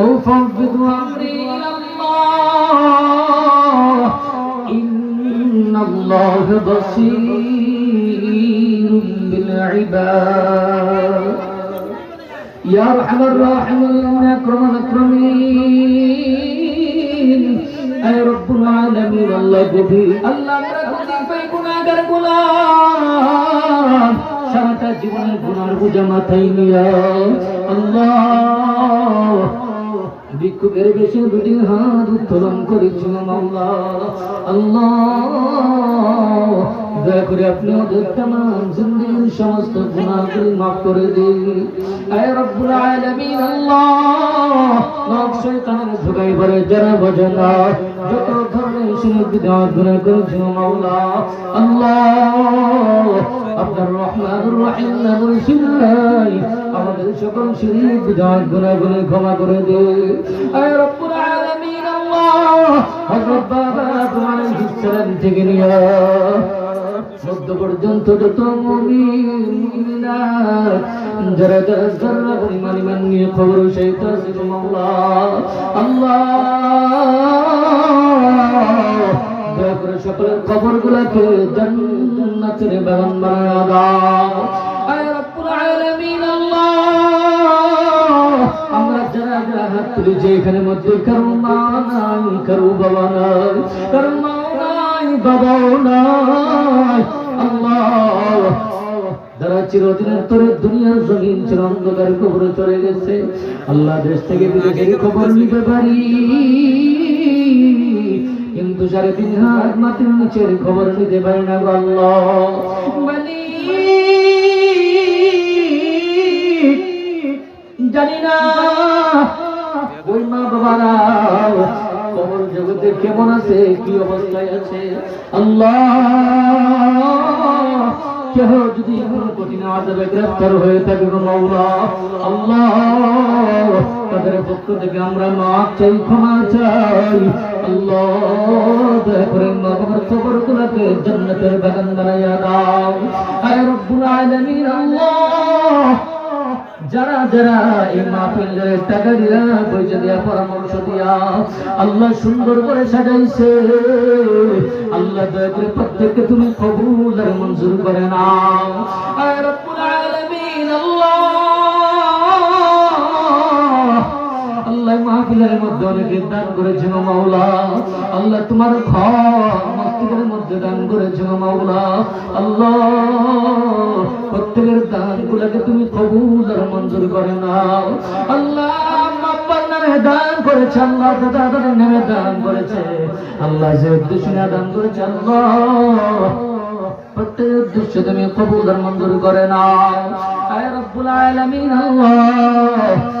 وأفوض أمري إلى الله إن الله بصير بالعباد يا أرحم الراحمين يا أكرم الأكرمين أي رب العالمين الله গভীর আল্লাহ আমরা কতিপয় গুনাহগার গোলাম সারাটা জীবনের গুনার বোঝা মাথায় নিয়া আল্লাহ ভিক্ষুকের বেশি দুটি হাত উত্তোলন করেছিল মাওলা। আল্লাহ, দয়া করে আপনি ওদের তামাম জিন্দিগির সমস্ত গুনাহগুলি মাফ করে দিন। যারা যত ধরনের করেছিল আল্লাহ আল্লাহ। করে সকলের খবর গুলাকে জান্নাতের বাগান বানায় এখানে মধ্যে কারও নাই, কারও বাবা নাই, কারও নাই, বাবাও নাই। আল্লাহ! যারা চিরদিনের তোরে দুনিয়ার জমিন চির অন্ধকার কবরে চলে গেছে, আল্লাহ দেশ থেকে খবর নিতে পারি। সাড়ে তিন হাত মাটির নিচের খবর নিতে পারি না আল্লাহ। জানি না। ওই মা বাবারা কবর জগতে কেমন আছে কি অবস্থায় আছে? আল্লাহ কেহ যদি কোনো কঠিন আজাবে গ্রেফতার হয়ে থাকে গো মাওলা আল্লাহ তাদের পক্ষ থেকে আমরা মাফ চাই ক্ষমা চাই। আল্লাহ মা গুলাকে জান্নাতের বাগান বানাইয়া দাও। আরে রব্বুল আলামিন, আল্লাহ। যারা যারা এই মাহফিলের টাকা দিয়া পয়সা দিয়া পরামর্শ দিয়া আল্লাহ সুন্দর করে সাজাইছে। আল্লাহ দয়া করে প্রত্যেককে তুমি কবুল আর মঞ্জুর করে নাও। আয় মাহফিলের মধ্যে অনেকে দান করেছিল মাওলা। আল্লাহ তোমার ঘর মধ্যে দান করেছিল মাওলা। আল্লাহ, প্রত্যেকের দান গুলাকে তুমি কবুল আর মঞ্জুর করে নাও। আল্লাহ দান করেছে আল্লাহ দাদা দাদার নামে দান করেছে। আল্লাহ যে উদ্দেশ্য দান করেছে আল্লাহ প্রত্যেক উদ্দেশ্য তুমি কবুল আর মঞ্জুর করে নাও। আয় রব্বুল আলামিন, আল্লাহ।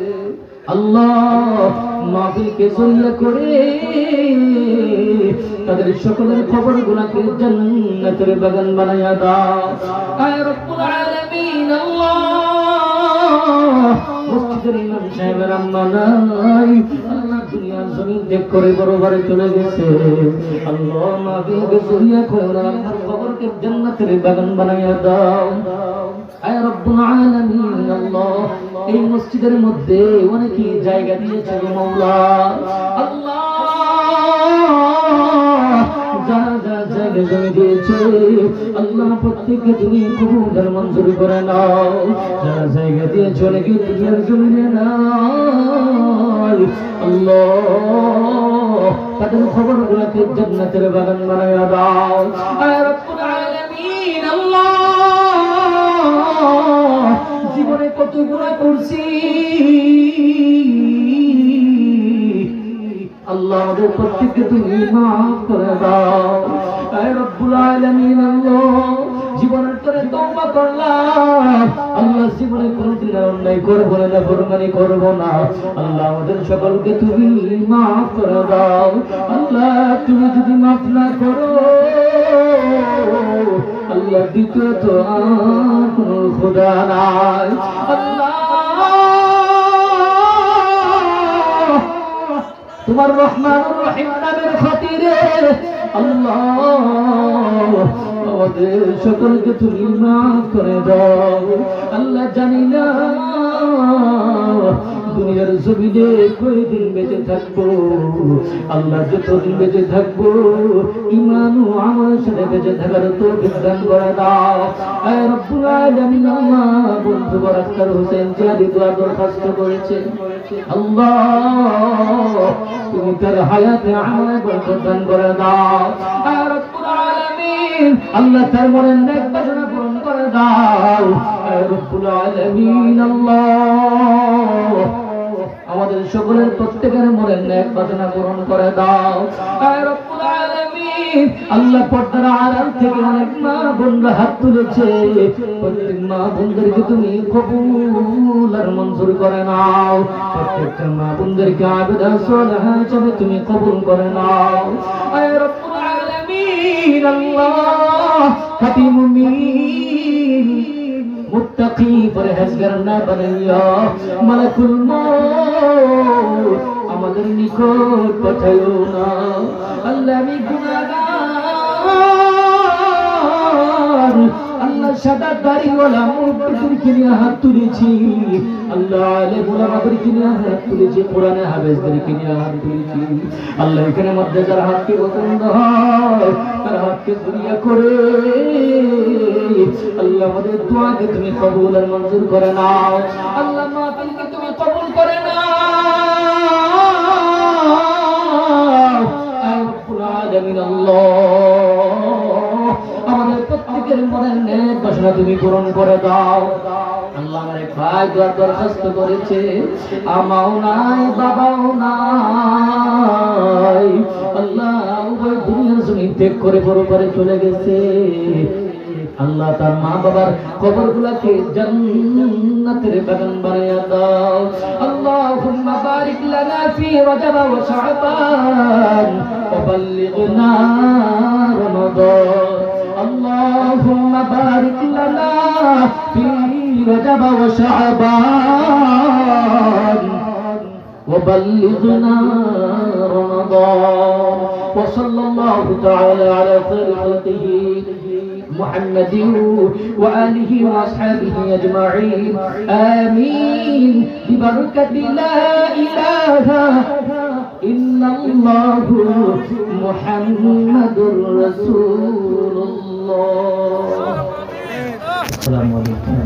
আল্লাহ করে খবর গুলাকে বাগান বানাইয়া দাও। আয় আল্লাহ। চলে গেছে। আল্লাহ মাহফিলকে জড়িয়ে করে বাগান বানাইয়া দাও। এই মসজিদের মধ্যে অনেকই জায়গা দিয়েছে গো মাওলা। আল্লাহ জায়গা আর অনেকে তাদের খবর গুলাকে জান্নাতের বাগান বানায়া দাও। আয় জীবনে কত গুণা করছি আল্লাহ আমাদের প্রত্যেককে তুমি মাফ করে দাও। আল্লাহ, জীবনের করে তওবা করলাম। আল্লাহ জীবনে অন্যায় না না। আল্লাহ আমাদের সকলকে তুমি মাফ করে দাও। আল্লাহ, তুমি যদি মাফ না করো আল্লাহ দ্বিতীয়ত আর কোনো খোদা নাই। তোমার রহমান রহিম নামের খাতিরে আল্লাহ, আমাদের সকলকে তুমি মাফ করে দাও। আল্লাহ জানি না। দুনিয়ার জমিনে কয়দিন বেঁচে থাকব? আল্লাহ যতদিন বেঁচে থাকব ইমান আমার সাথে বেঁচে থাকার তো বিজ্ঞান করে আয় রব্বুল আলামিন বন্ধু বরাক্তার হোসেন জিয়াদি দোয়া দরখাস্ত করেছে তুমি তার হায়াতে আমার বরকত দান করে দাও। আল্লাহ তার মনের নেক বাসনা পূরণ করে দাও। আমাদের সকলের প্রত্যেকের মনের নেক বাসনা পূরণ করে দাও। আল্লাহ পর্দার আড়াল থেকে অনেক মা বোনরা হাত তুলেছে। প্রত্যেক মা বোনদেরকে তুমি কবুল আর মঞ্জুর করে নাও। প্রত্যেকটা মা বোনদেরকে আবেদা সলাহ হিসাবে তুমি কবুল করে নাও। আয় আল্লাহ খাতি মুমিন মুত্তাকি পরহেজগার না বানাইয়া মালাকুল মউত আমাদের নিকট পাঠাইও না। আল্লাহ আমি গুনাহগার। সাদা দাড়িওয়ালা মুরব্বিদেরকে নিয়ে হাত তুলেছি। আল্লাহ আলেম ওলামাদেরকে নিয়ে হাত তুলেছি, কোরআনে হাফেজদেরকে নিয়ে হাত তুলেছি। আল্লাহ এখানে মধ্যে যার হাতকে পছন্দ হয় তার হাতকে দুনিয়া করে। আল্লাহ আমাদের দোয়াকে তুমি কবুল আর মঞ্জুর করে নাও। আল্লাহ মাহফিলকে তুমি কবুল করে নাও। আল্লাহ। বাসনা তুমি পূরণ করে দাও। আল্লাহ ভাই দরখাস্ত করেছে, আমাও নাই, বাবাও নাই। আল্লাহ উভয় দুনিয়ার ত্যাগ করে চলে গেছে। আল্লাহ তার মা বাবার কবর গুলাকে জান্নাতের বাগান বানাইয়া দাও। আল্লাহুম্মা বারিক লানা ফি রজব ওয়া শাবান রমাদান। اللهم بارك لنا في رجب وشعبان وبلغنا رمضان وصلى الله تعالى على خير خلقه محمد وآله وأصحابه أجمعين آمين ببركة لا إله إلا الله محمد رسول الله السلام عليكم